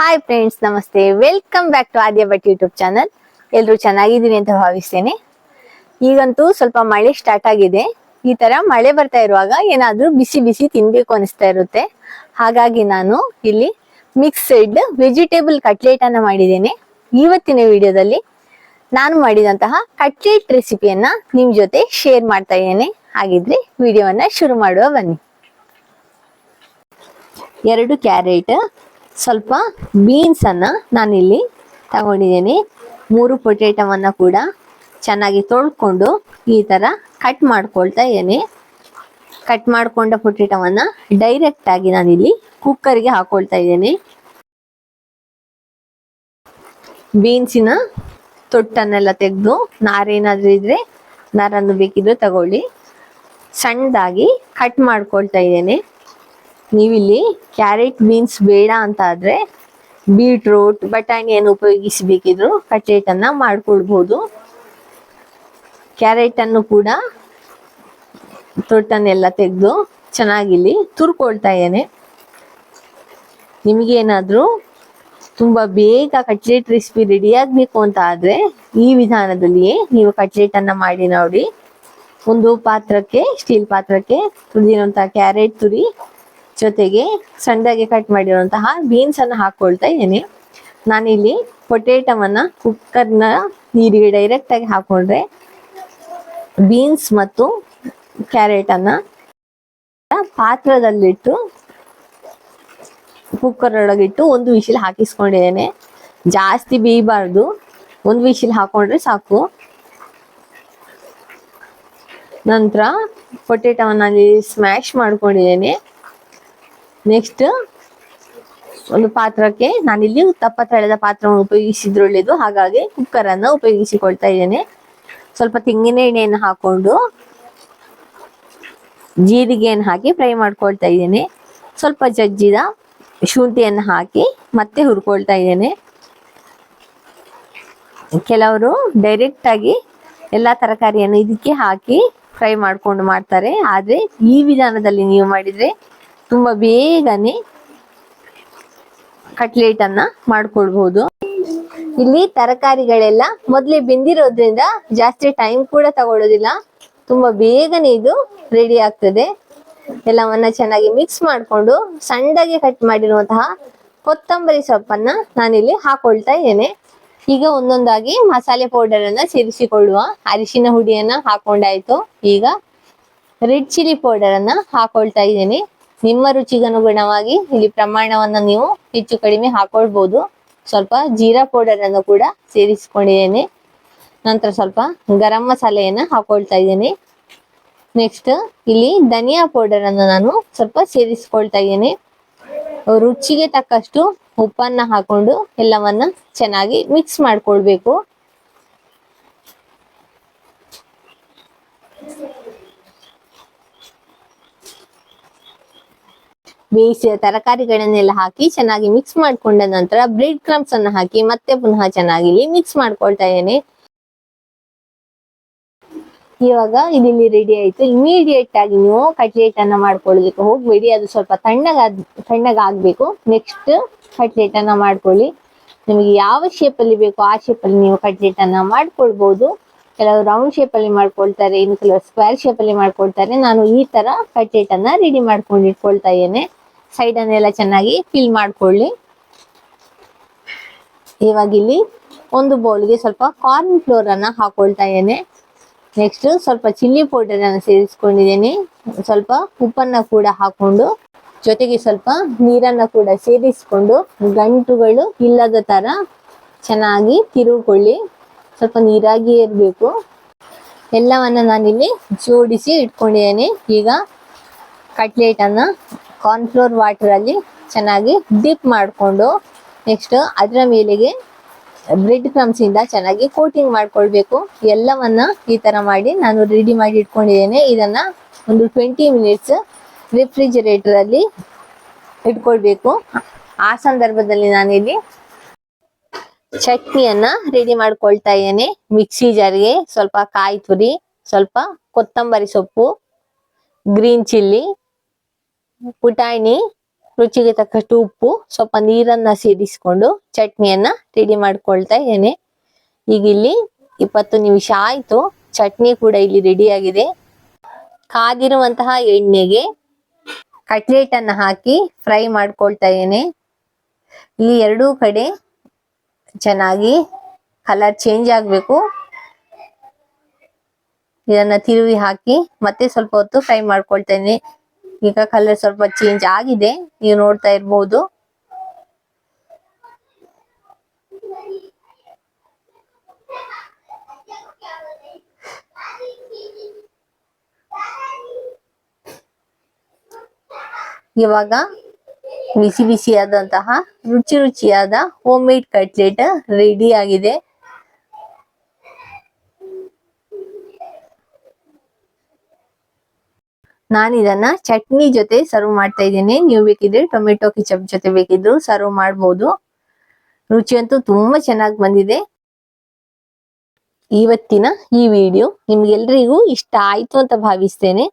Hi friends ನಮಸ್ತೆ. Welcome back to Aadya Bhat YouTube channel ಎಲ್ಲರೂ ಚೆನ್ನಾಗಿದ್ದೀನಿ ಅಂತ ಭಾವಿಸ್ತೇನೆ. ಈಗಂತೂ ಸ್ವಲ್ಪ ಮಳೆ ಸ್ಟಾರ್ಟ್ ಆಗಿದೆ. ಈ ತರ ಮಳೆ ಬರ್ತಾ ಇರುವಾಗ ಏನಾದ್ರೂ ಬಿಸಿ ಬಿಸಿ ತಿನ್ಬೇಕು ಅನಿಸ್ತಾ ಇರುತ್ತೆ. ಹಾಗಾಗಿ ನಾನು ಇಲ್ಲಿ ಮಿಕ್ಸ್ಡ್ ವೆಜಿಟೇಬಲ್ ಕಟ್ಲೆಟ್ ಅನ್ನ ಮಾಡಿದ್ದೇನೆ. ಇವತ್ತಿನ ವಿಡಿಯೋದಲ್ಲಿ ನಾನು ಮಾಡಿದಂತಹ ಕಟ್ಲೆಟ್ ರೆಸಿಪಿಯನ್ನ ನಿಮ್ ಜೊತೆ ಶೇರ್ ಮಾಡ್ತಾ ಇದ್ದೇನೆ. ಹಾಗಿದ್ರೆ ವಿಡಿಯೋವನ್ನ ಶುರು ಮಾಡುವ ಬನ್ನಿ. ಎರಡು ಕ್ಯಾರೆಟ್ ಸ್ವಲ್ಪ ಬೀನ್ಸ್ ಅನ್ನ ನಾನಿಲ್ಲಿ ತಗೊಂಡಿದ್ದೇನೆ. ಮೂರು ಪೊಟೇಟೋವನ್ನ ಕೂಡ ಚೆನ್ನಾಗಿ ತೊಳ್ಕೊಂಡು ಈ ತರ ಕಟ್ ಮಾಡ್ಕೊಳ್ತಾ ಇದ್ದೀನಿ. ಕಟ್ ಮಾಡ್ಕೊಂಡ ಪೊಟೇಟೋವನ್ನ ಡೈರೆಕ್ಟ್ ಆಗಿ ನಾನಿಲ್ಲಿ ಕುಕ್ಕರ್ಗೆ ಹಾಕೊಳ್ತಾ ಇದ್ದೀನಿ. ಬೀನ್ಸಿನ ತೊಟ್ಟನ್ನೆಲ್ಲ ತೆಗೆದು ನಾರೇನಾದ್ರೂ ಇದ್ರೆ ನಾರನ್ನು ಬೇಕಿದ್ರೆ ತಗೊಳ್ಳಿ. ಸಣ್ಣದಾಗಿ ಕಟ್ ಮಾಡ್ಕೊಳ್ತಾ ಇದ್ದೇನೆ. ನೀವಿಲ್ಲಿ ಕ್ಯಾರೆಟ್ ಬೀನ್ಸ್ ಬೇಡ ಅಂತ ಆದ್ರೆ ಬೀಟ್ರೂಟ್, ಬಟಾಣಿಯನ್ನು ಉಪಯೋಗಿಸಬೇಕಿದ್ರು ಕಟ್ಲೆಟ್ ಅನ್ನ ಮಾಡ್ಕೊಳ್ಬಹುದು ಕ್ಯಾರೆಟ್ ಅನ್ನು ಕೂಡ ತೊಟ್ಟನ್ನೆಲ್ಲ ತೆಗೆದು ಚೆನ್ನಾಗಿಲ್ಲಿ ತುರ್ಕೊಳ್ತಾ ಇದ್ದೇನೆ. ನಿಮಗೇನಾದರೂ ತುಂಬಾ ಬೇಗ ಕಟ್ಲೆಟ್ ರೆಸಿಪಿ ರೆಡಿ ಆಗ್ಬೇಕು ಅಂತ ಆದ್ರೆ ಈ ವಿಧಾನದಲ್ಲಿಯೇ ನೀವು ಕಟ್ಲೆಟ್ ಅನ್ನ ಮಾಡಿ ನೋಡಿ. ಒಂದು ಪಾತ್ರಕ್ಕೆ, ಸ್ಟೀಲ್ ಪಾತ್ರಕ್ಕೆ ತುರಿದಿರುವಂತಹ ಕ್ಯಾರೆಟ್ ತುರಿ ಜೊತೆಗೆ ಸಣ್ಣದಾಗಿ ಕಟ್ ಮಾಡಿರುವಂತಹ ಬೀನ್ಸ್ ಅನ್ನು ಹಾಕೊಳ್ತಾ ಇದ್ದೀನಿ. ನಾನಿಲ್ಲಿ ಪೊಟೇಟೋವನ್ನ ಕುಕ್ಕರ್ನ ನೀರಿಗೆ ಡೈರೆಕ್ಟ್ ಆಗಿ ಹಾಕೊಂಡ್ರೆ ಬೀನ್ಸ್ ಮತ್ತು ಕ್ಯಾರೆಟ್ ಅನ್ನ ಪಾತ್ರದಲ್ಲಿಟ್ಟು ಕುಕ್ಕರ್ ಒಳಗಿಟ್ಟು ಒಂದು ವಿಶಿಲ್ ಹಾಕಿಸ್ಕೊಂಡಿದ್ದೇನೆ. ಜಾಸ್ತಿ ಬೇಯಬಾರ್ದು. ಒಂದು ವಿಶಿಲ್ ಹಾಕೊಂಡ್ರೆ ಸಾಕು. ನಂತರ ಪೊಟೇಟೋವನ್ನ ಸ್ಮ್ಯಾಶ್ ಮಾಡ್ಕೊಂಡಿದ್ದೇನೆ. ನೆಕ್ಸ್ಟ್ ಒಂದು ಪಾತ್ರಕ್ಕೆ ನಾನಿಲ್ಲಿ ತಪ್ಪ ತಳೆದ ಪಾತ್ರವನ್ನು ಉಪಯೋಗಿಸಿದ್ರೆ ಒಳ್ಳೇದು. ಹಾಗಾಗಿ ಕುಕ್ಕರ್ ಅನ್ನ ಉಪಯೋಗಿಸಿಕೊಳ್ತಾ ಇದ್ದೇನೆ. ಸ್ವಲ್ಪ ತೆಂಗಿನ ಎಣ್ಣೆಯನ್ನು ಹಾಕೊಂಡು ಜೀರಿಗೆಯನ್ನು ಹಾಕಿ ಫ್ರೈ ಮಾಡ್ಕೊಳ್ತಾ ಇದ್ದೇನೆ. ಸ್ವಲ್ಪ ಜಜ್ಜಿದ ಶುಂಠಿಯನ್ನು ಹಾಕಿ ಮತ್ತೆ ಹುರ್ಕೊಳ್ತಾ ಇದ್ದೇನೆ. ಕೆಲವರು ಡೈರೆಕ್ಟ್ ಆಗಿ ಎಲ್ಲಾ ತರಕಾರಿಯನ್ನು ಇದಕ್ಕೆ ಹಾಕಿ ಫ್ರೈ ಮಾಡ್ಕೊಂಡು ಮಾಡ್ತಾರೆ. ಆದ್ರೆ ಈ ವಿಧಾನದಲ್ಲಿ ನೀವು ಮಾಡಿದ್ರೆ ತುಂಬಾ ಬೇಗನೆ ಕಟ್ಲೆಟ್ ಅನ್ನ ಮಾಡ್ಕೊಳ್ಬಹುದು ಇಲ್ಲಿ ತರಕಾರಿಗಳೆಲ್ಲ ಮೊದಲೇ ಬೆಂದಿರೋದ್ರಿಂದ ಜಾಸ್ತಿ ಟೈಮ್ ಕೂಡ ತಗೊಳ್ಳೋದಿಲ್ಲ ತುಂಬಾ ಬೇಗನೆ ಇದು ರೆಡಿ ಆಗ್ತದೆ. ಎಲ್ಲವನ್ನ ಚೆನ್ನಾಗಿ ಮಿಕ್ಸ್ ಮಾಡಿಕೊಂಡು ಸಣ್ಣಗೆ ಕಟ್ ಮಾಡಿರುವಂತಹ ಕೊತ್ತಂಬರಿ ಸೊಪ್ಪನ್ನ ನಾನಿಲ್ಲಿ ಹಾಕೊಳ್ತಾ ಇದ್ದೇನೆ. ಈಗ ಒಂದೊಂದಾಗಿ ಮಸಾಲೆ ಪೌಡರ್ ಅನ್ನ ಸೇರಿಸಿಕೊಳ್ಳುವ ಅರಿಶಿನ ಹುಡಿಯನ್ನ ಹಾಕೊಂಡಾಯ್ತು. ಈಗ ರೆಡ್ ಚಿಲ್ಲಿ ಪೌಡರ್ ಅನ್ನ ಹಾಕೊಳ್ತಾ ಇದ್ದೇನೆ. ನಿಮ್ಮ ರುಚಿಗನುಗುಣವಾಗಿ ಇಲ್ಲಿ ಪ್ರಮಾಣವನ್ನ ನೀವು ಹೆಚ್ಚು ಕಡಿಮೆ ಹಾಕೊಳ್ಬಹುದು ಸ್ವಲ್ಪ ಜೀರಾ ಪೌಡರ್ ಅನ್ನು ಕೂಡ ಸೇರಿಸಿಕೊಂಡಿದ್ದೇನೆ. ನಂತರ ಸ್ವಲ್ಪ ಗರಂ ಮಸಾಲೆಯನ್ನ ಹಾಕೊಳ್ತಾ ಇದ್ದೇನೆ. ನೆಕ್ಸ್ಟ್ ಇಲ್ಲಿ ಧನಿಯಾ ಪೌಡರ್ ಅನ್ನು ನಾನು ಸ್ವಲ್ಪ ಸೇರಿಸಿಕೊಳ್ತಾ ಇದ್ದೇನೆ. ರುಚಿಗೆ ತಕ್ಕಷ್ಟು ಉಪ್ಪನ್ನ ಹಾಕೊಂಡು ಎಲ್ಲವನ್ನ ಚೆನ್ನಾಗಿ ಮಿಕ್ಸ್ ಮಾಡ್ಕೊಳ್ಬೇಕು. ಬೇಯಿಸಿದ ತರಕಾರಿಗಳನ್ನೆಲ್ಲ ಹಾಕಿ ಚೆನ್ನಾಗಿ ಮಿಕ್ಸ್ ಮಾಡ್ಕೊಂಡ ನಂತರ ಬ್ರೆಡ್ ಕ್ರಮ್ಸ್ ಅನ್ನು ಹಾಕಿ ಮತ್ತೆ ಪುನಃ ಚೆನ್ನಾಗಿ ಇಲ್ಲಿ ಮಿಕ್ಸ್ ಮಾಡ್ಕೊಳ್ತಾ ಇದ್ದೇನೆ. ಇವಾಗ ಇಲ್ಲಿ ರೆಡಿ ಆಯ್ತು. ಇಮಿಡಿಯೇಟ್ ಆಗಿ ನೀವು ಕಟ್ಲೆಟ್ ಅನ್ನ ಮಾಡ್ಕೊಳ್ಳೋದಕ್ಕೆ ಹೋಗ್ಬೇಡಿ. ಅದು ಸ್ವಲ್ಪ ತಣ್ಣಗ ತಣ್ಣಗ ಆಗ್ಬೇಕು ನೆಕ್ಸ್ಟ್ ಕಟ್ಲೆಟ್ ಅನ್ನ ಮಾಡ್ಕೊಳ್ಳಿ. ನಿಮಗೆ ಯಾವ ಶೇಪ್ ಅಲ್ಲಿ ಬೇಕೋ ಆ ಶೇಪ್ ಅಲ್ಲಿ ನೀವು ಕಟ್ಲೆಟ್ ಅನ್ನ ಮಾಡ್ಕೊಳ್ಬಹುದು ಕೆಲವರು ರೌಂಡ್ ಶೇಪ್ ಅಲ್ಲಿ ಮಾಡ್ಕೊಳ್ತಾರೆ, ಇನ್ನು ಕೆಲವರು ಸ್ಕ್ವೇರ್ ಶೇಪ್ ಅಲ್ಲಿ ಮಾಡ್ಕೊಳ್ತಾರೆ. ನಾನು ಈ ತರ ಕಟ್ಲೆಟ್ ಅನ್ನ ರೆಡಿ ಮಾಡ್ಕೊಂಡು ಇಟ್ಕೊಳ್ತಾ ಇದ್ದೇನೆ. ಸೈಡ್ ಅನ್ನೆಲ್ಲ ಚೆನ್ನಾಗಿ ಫಿಲ್ ಮಾಡ್ಕೊಳ್ಳಿ. ಇವಾಗ ಇಲ್ಲಿ ಒಂದು ಬೌಲ್ಗೆ ಸ್ವಲ್ಪ ಕಾರ್ನ್ ಫ್ಲೋರ್ ಅನ್ನ ಹಾಕೊಳ್ತಾ ಇದ್ದೇನೆ. ನೆಕ್ಸ್ಟ್ ಸ್ವಲ್ಪ ಚಿಲ್ಲಿ ಪೌಡರ್ ಅನ್ನ ಸೇರಿಸ್ಕೊಂಡಿದ್ದೇನೆ. ಸ್ವಲ್ಪ ಉಪ್ಪನ್ನ ಕೂಡ ಹಾಕೊಂಡು ಜೊತೆಗೆ ಸ್ವಲ್ಪ ನೀರನ್ನ ಕೂಡ ಸೇರಿಸ್ಕೊಂಡು ಗಂಟುಗಳು ಇಲ್ಲದ ತರ ಚೆನ್ನಾಗಿ ತಿರುಗಿಕೊಳ್ಳಿ ಸ್ವಲ್ಪ ನೀರಾಗಿ ಇರಬೇಕು. ಎಲ್ಲವನ್ನ ನಾನಿಲ್ಲಿ ಜೋಡಿಸಿ ಇಟ್ಕೊಂಡಿದ್ದೇನೆ. ಈಗ ಕಟ್ಲೆಟ್ ಅನ್ನ ಕಾರ್ನ್ಫ್ಲೋರ್ ವಾಟರ್ ಅಲ್ಲಿ ಚೆನ್ನಾಗಿ ಡಿಪ್ ಮಾಡಿಕೊಂಡು ನೆಕ್ಸ್ಟ್ ಅದರ ಮೇಲೆಗೆ ಬ್ರೆಡ್ ಕ್ರಮ್ಸ್ ಇಂದ ಚೆನ್ನಾಗಿ ಕೋಟಿಂಗ್ ಮಾಡ್ಕೊಳ್ಬೇಕು. ಎಲ್ಲವನ್ನ ಈ ತರ ಮಾಡಿ ನಾನು ರೆಡಿ ಮಾಡಿ ಇಟ್ಕೊಂಡಿದ್ದೇನೆ. ಇದನ್ನ ಒಂದು ಟ್ವೆಂಟಿ ಮಿನಿಟ್ಸ್ ರೆಫ್ರಿಜರೇಟರ್ ಅಲ್ಲಿ ಇಟ್ಕೊಳ್ಬೇಕು. ಆ ಸಂದರ್ಭದಲ್ಲಿ ನಾನಿಲ್ಲಿ ಚಟ್ನಿಯನ್ನ ರೆಡಿ ಮಾಡ್ಕೊಳ್ತಾ ಇದ್ದೇನೆ. ಮಿಕ್ಸಿ ಜಾರ್ಗೆ ಸ್ವಲ್ಪ ಕಾಯಿ ತುರಿ, ಸ್ವಲ್ಪ ಕೊತ್ತಂಬರಿ ಸೊಪ್ಪು ಗ್ರೀನ್ ಚಿಲ್ಲಿ ಪುಟಾಣಿ, ರುಚಿಗೆ ತಕ್ಕಷ್ಟು ಉಪ್ಪು, ಸ್ವಲ್ಪ ನೀರನ್ನ ಸೇರಿಸ್ಕೊಂಡು ಚಟ್ನಿಯನ್ನ ರೆಡಿ ಮಾಡ್ಕೊಳ್ತಾ ಇದ್ದೇನೆ. ಈಗ ಇಲ್ಲಿ ಇಪ್ಪತ್ತು ನಿಮಿಷ ಆಯ್ತು. ಚಟ್ನಿ ಕೂಡ ಇಲ್ಲಿ ರೆಡಿ ಆಗಿದೆ. ಕಾದಿರುವಂತಹ ಎಣ್ಣೆಗೆ ಕಟ್ಲೆಟ್ ಅನ್ನ ಹಾಕಿ ಫ್ರೈ ಮಾಡ್ಕೊಳ್ತಾ ಇದ್ದೇನೆ. ಇಲ್ಲಿ ಎರಡೂ ಕಡೆ ಚೆನ್ನಾಗಿ ಕಲರ್ ಚೇಂಜ್ ಆಗ್ಬೇಕು. ಇದನ್ನ ತಿರುವಿ ಹಾಕಿ ಮತ್ತೆ ಸ್ವಲ್ಪ ಹೊತ್ತು ಫ್ರೈ ಮಾಡ್ಕೊಳ್ತೇನೆ ಈಗ ಕಲರ್ ಸ್ವಲ್ಪ ಚೇಂಜ್ ಆಗಿದೆ, ನೀವು ನೋಡ್ತಾ ಇರ್ಬೋದು. ಇವಾಗ ಬಿಸಿ ಬಿಸಿಯಾದಂತಹ ರುಚಿ ರುಚಿಯಾದ ಹೋಮ್ ಮೇಡ್ ಕಟ್ಲೆಟ್ ರೆಡಿ ಆಗಿದೆ. ನಾನು ಇದನ್ನ ಚಟ್ನಿ ಜೊತೆ ಸರ್ವ್ ಮಾಡ್ತಾ ಇದ್ದೀನಿ. ನೀವು ಬೇಕಿದ್ರೆ ಟೊಮೆಟೊ ಕಿಚಪ್ ಜೊತೆ ಬೇಕಿದ್ರು ಸರ್ವ್ ಮಾಡ್ಬೋದು. ರುಚಿ ಅಂತೂ ತುಂಬಾ ಚೆನ್ನಾಗಿ ಬಂದಿದೆ. ಇವತ್ತಿನ ಈ ವಿಡಿಯೋ ನಿಮ್ಗೆಲ್ರಿಗೂ ಇಷ್ಟ ಆಯ್ತು ಅಂತ ಭಾವಿಸ್ತೇನೆ.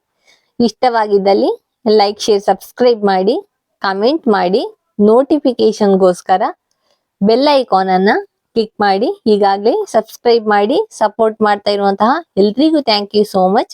ಇಷ್ಟವಾಗಿದ್ದಲ್ಲಿ ಲೈಕ್ ಶೇರ್ ಸಬ್ಸ್ಕ್ರೈಬ್ ಮಾಡಿ ಕಮೆಂಟ್ ಮಾಡಿ ನೋಟಿಫಿಕೇಶನ್ಗೋಸ್ಕರ ಬೆಲ್ ಐಕಾನ್ ಅನ್ನ ಕ್ಲಿಕ್ ಮಾಡಿ, ಈಗಾಗಲೇ ಸಬ್ಸ್ಕ್ರೈಬ್ ಮಾಡಿ ಸಪೋರ್ಟ್ ಮಾಡ್ತಾ ಇರುವಂತಹ ಎಲ್ರಿಗೂ ಥ್ಯಾಂಕ್ ಯು ಸೋ ಮಚ್